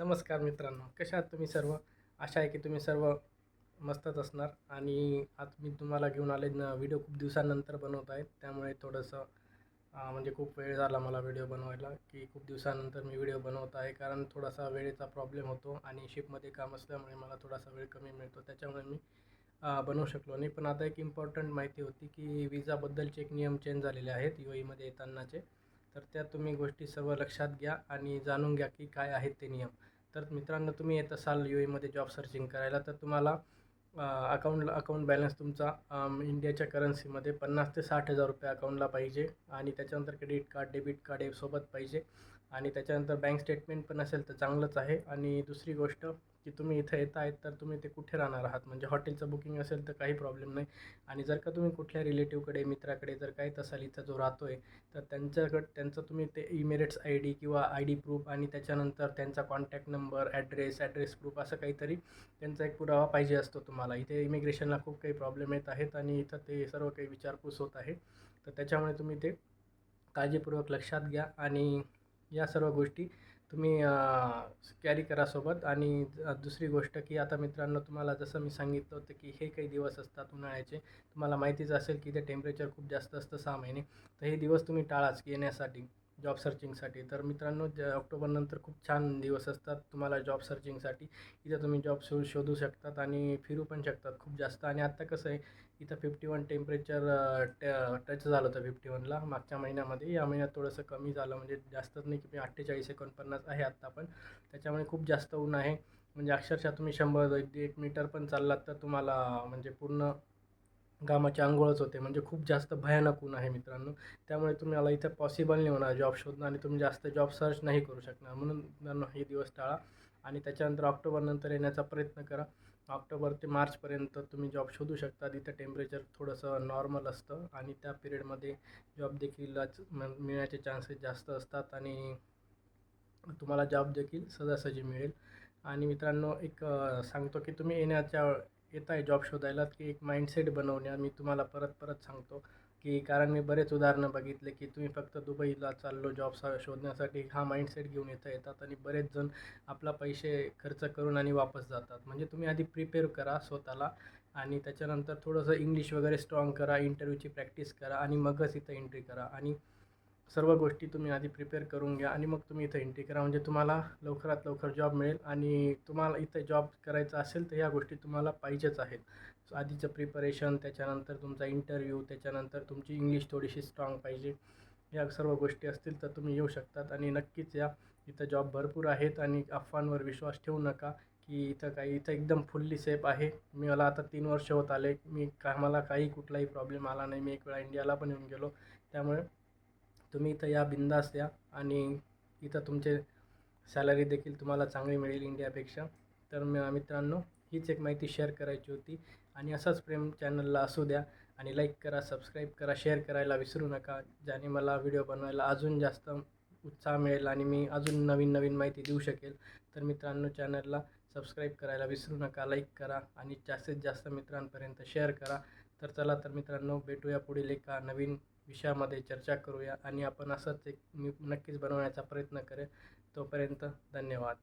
नमस्कार मित्रांनो कशा आहात तुम्ही सर्व? आशा आहे की तुम्ही सर्व मस्तच असणार. आणि आज मी तुम्हाला घेऊन आले व्हिडिओ खूप दिवसानंतर बनवत आहे. त्यामुळे थोडंसं म्हणजे खूप वेळ झाला मला व्हिडिओ बनवायला की खूप दिवसानंतर मी व्हिडिओ बनवत आहे. कारण थोडासा वेळेचा प्रॉब्लेम होतो आणि शिपमध्ये काम असल्यामुळे मला थोडासा वेळ कमी मिळतो. त्याच्यामुळे मी बनवू शकलो नाही. पण आता एक इम्पॉर्टंट माहिती होती की विजाबद्दलचे एक नियम चेंज झालेले आहेत यू एमध्ये येतानाचे. तर त्या तुम्ही गोष्टी सर्व लक्षात घ्या आणि जाणून घ्या की काय आहेत ते नियम. तर मित्रांनो तुम्ही येत असाल यू एमध्ये जॉब सर्चिंग करायला तर तुम्हाला अकाउंटला अकाउंट बॅलन्स तुमचा इंडियाच्या करन्सीमध्ये पन्नास ते साठ हजार रुपये अकाउंटला पाहिजे. आणि त्याच्यानंतर क्रेडिट कार्ड डेबिट कार्ड हे सोबत पाहिजे. आणि त्याच्यानंतर बँक स्टेटमेंट पण असेल तर चांगलंच आहे. आणि दुसरी गोष्ट की तुम्ही इथं येत आहेत तर तुम्ही ते कुठे राहणार आहात? म्हणजे हॉटेलचं बुकिंग असेल तर काही प्रॉब्लेम नाही. आणि जर का तुम्ही कुठल्या रिलेटिव्हकडे मित्राकडे जर काही असाल इथं जो राहतो आहे तर त्यांच्याकडं त्यांचं तुम्ही ते इमेरेट्स आय डी किंवा आय डी प्रूफ आणि त्याच्यानंतर त्यांचा contact number address address proof असं काहीतरी त्यांचा एक पुरावा पाहिजे असतो तुम्हाला. इथे इमिग्रेशनला खूप काही प्रॉब्लेम येत आहेत आणि इथं ते सर्व काही विचारपूस होत आहे. तर त्याच्यामुळे तुम्ही ते काळजीपूर्वक लक्षात घ्या आणि या सर्व गोष्टी तुम्ही कॅरी करा सोबत. आणि दुसरी गोष्ट की आता मित्रांनो तुम्हाला जसं मी सांगितलं होतं की हे काही दिवस असतात उन्हाळ्याचे. तुम्हाला माहितीच असेल की ते टेम्परेचर खूप जास्त असतं सहा महिने. तर हे दिवस तुम्ही टाळाच येण्यासाठी. जॉब सर्चिंगसाठी तर मित्रांनो ज ऑक्टोबरनंतर खूप छान दिवस असतात तुम्हाला जॉब सर्चिंगसाठी इथं तुम्ही जॉब शो शोधू शकतात आणि फिरू पण शकतात खूप जास्त. आणि आत्ता कसं आहे इथं फिफ्टी वन टेम्परेचर टच झालं होतं फिफ्टी वनला मागच्या महिन्यामध्ये. या महिन्यात थोडंसं कमी झालं म्हणजे जास्तच नाही की अठ्ठेचाळीस एकोणपन्नास आहे आत्ता पण. त्याच्यामुळे खूप जास्त ऊन आहे. म्हणजे अक्षरशः तुम्ही शंभर एक एक मीटर पण चाललात तर तुम्हाला म्हणजे पूर्ण घामाची आंघोळच होते. म्हणजे खूप जास्त भयानक ऊन आहे मित्रांनो. त्यामुळे तुम्हाला इथं पॉसिबल नाही होणार जॉब शोधणं आणि तुम्ही जास्त जॉब सर्च नाही करू शकणार. म्हणून मित्रांनो हे दिवस टाळा. आणि त्याच्यानंतर ऑक्टोबरनंतर येण्याचा प्रयत्न करा. ऑक्टोबर ते मार्चपर्यंत तुम्ही जॉब शोधू शकता. तिथं टेम्परेचर थोडंसं नॉर्मल असतं. आणि त्या पिरियडमध्ये जॉब देखील म- मिळण्याचे चान्सेस जास्त असतात. आणि तुम्हाला जॉब देखील सहजासहजी मिळेल. आणि मित्रांनो एक सांगतो की तुम्ही येण्याच्या येत आहे जॉब शोधायला की एक माइंडसेट बनवण्या मी तुम्हाला परत परत सांगतो की कारण मी बरेच उदाहरणं बघितले की तुम्ही फक्त दुबईला चाललो जॉब शोधण्यासाठी हा माइंडसेट घेऊन येता येतात. आणि बरेच जण आपला पैसे खर्च करून आणि वापस जातात. म्हणजे तुम्ही आधी प्रिपेअर करा स्वतःला आणि त्याच्यानंतर थोडंसं इंग्लिश वगैरे स्ट्रॉंग करा इंटरव्ह्यूची प्रॅक्टिस करा आणि मगच इथं एंट्री करा. आणि सर्व गोष्टी तुम्ही आधी प्रिपेअर करून घ्या आणि मग तुम्ही इथं एंट्री करा. म्हणजे तुम्हाला लवकरात लवकर जॉब मिळेल आणि तुम्हाला इथं जॉब करायचा असेल तर ह्या गोष्टी तुम्हाला पाहिजेच आहेत. सो आधीचं प्रिपरेशन त्याच्यानंतर तुमचा इंटरव्ह्यू त्याच्यानंतर तुमची इंग्लिश थोडीशी स्ट्रॉंग पाहिजे. या सर्व गोष्टी असतील तर तुम्ही येऊ शकतात आणि नक्कीच या इथं जॉब भरपूर आहेत आणि अफवांवर विश्वास ठेवू नका की इथं काही इथं एकदम फुल्ली सेफ आहे. मी मला आता तीन वर्ष होत आले. मी का मला काही कुठलाही प्रॉब्लेम आला नाही. मी एक वेळा इंडियाला पण येऊन गेलो. त्यामुळे तुम्ही इथं या बिंदास या आणि इथं तुमचे सॅलरी देखील तुम्हाला चांगली मिळेल इंडियापेक्षा. तर मित्रांनो हीच एक माहिती शेअर करायची होती. आणि असाच प्रेम चॅनलला असू द्या आणि लाईक करा सबस्क्राईब करा शेअर करायला विसरू नका ज्याने मला व्हिडिओ बनवायला अजून जास्त उत्साह मिळेल आणि मी अजून नवीन नवीन माहिती देऊ शकेल. तर मित्रांनो चॅनलला सबस्क्राईब करायला विसरू नका लाईक करा आणि जास्तीत जास्त मित्रांपर्यंत शेअर करा. तर चला तर मित्रांनो भेटूया पुढील एका नवीन विषयामध्ये चर्चा करूया आणि आपण असंच एक मी नक्कीच बनवण्याचा प्रयत्न करेन. तोपर्यंत धन्यवाद.